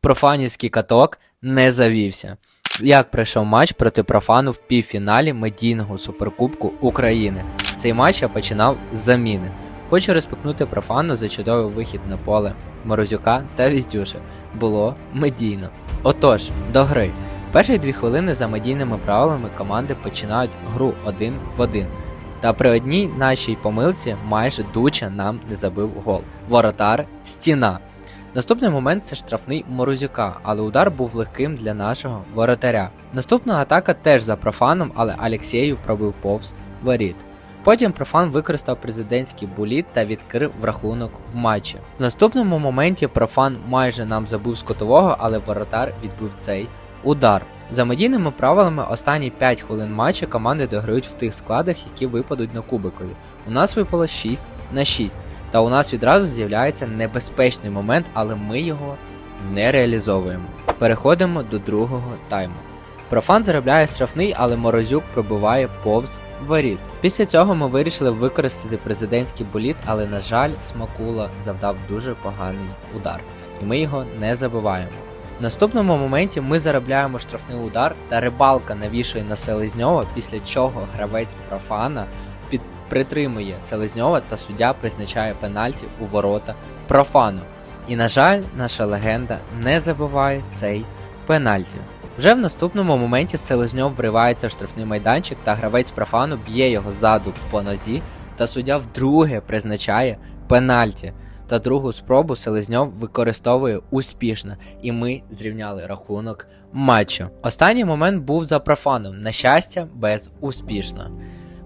Профанівський каток не завівся. Як пройшов матч проти профану в півфіналі медійного суперкубку України? Цей матч я починав з заміни. Хочу респектнути профану за чудовий вихід на поле Морозюка та Вітюша. Було медійно. Отож, до гри. Перші дві хвилини за медійними правилами команди починають гру один в один. Та при одній нашій помилці майже Дуча нам не забив гол. Воротар стіна. Наступний момент це штрафний Морозюка, але удар був легким для нашого воротаря. Наступна атака теж за профаном, але Алексєєв пробив повз воріт. Потім профан використав президентський буліт та відкрив рахунок в матчі. В наступному моменті профан майже нам забив з котового, але воротар відбив цей удар. За медійними правилами останні 5 хвилин матчу команди дограють в тих складах, які випадуть на кубикові. У нас випало 6 на 6. Та у нас відразу з'являється небезпечний момент, але ми його не реалізовуємо. Переходимо до другого тайму. Профан заробляє штрафний, але Морозюк пробиває повз воріт. Після цього ми вирішили використати президентський боліт, але на жаль, Смакула завдав дуже поганий удар, і ми його не забиваємо. В наступному моменті ми заробляємо штрафний удар та рибалка навішує на Селезньова, після чого гравець профана під притримує Селезньова та суддя призначає пенальті у ворота профану. І на жаль, наша легенда не забиває цей пенальті. Вже в наступному моменті Селезньов вривається в штрафний майданчик та гравець профану б'є його ззаду по нозі, та суддя вдруге призначає пенальті. Та другу спробу Селезньов використовує успішно, і ми зрівняли рахунок матчу. Останній момент був за профаном, на щастя, безуспішно.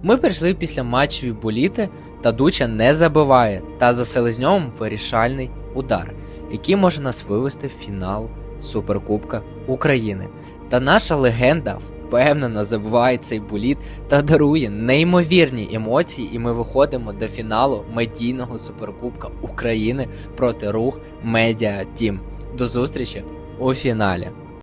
Ми прийшли після матчеві боліти, та Дуча не забиває, та за Селезньовим вирішальний удар, який може нас вивести в фінал Суперкубка України. Та наша легенда впевнено забиває цей боліт та дарує неймовірні емоції, і ми виходимо до фіналу медійного суперкубка України проти рух Медіа Тім. До зустрічі у фіналі.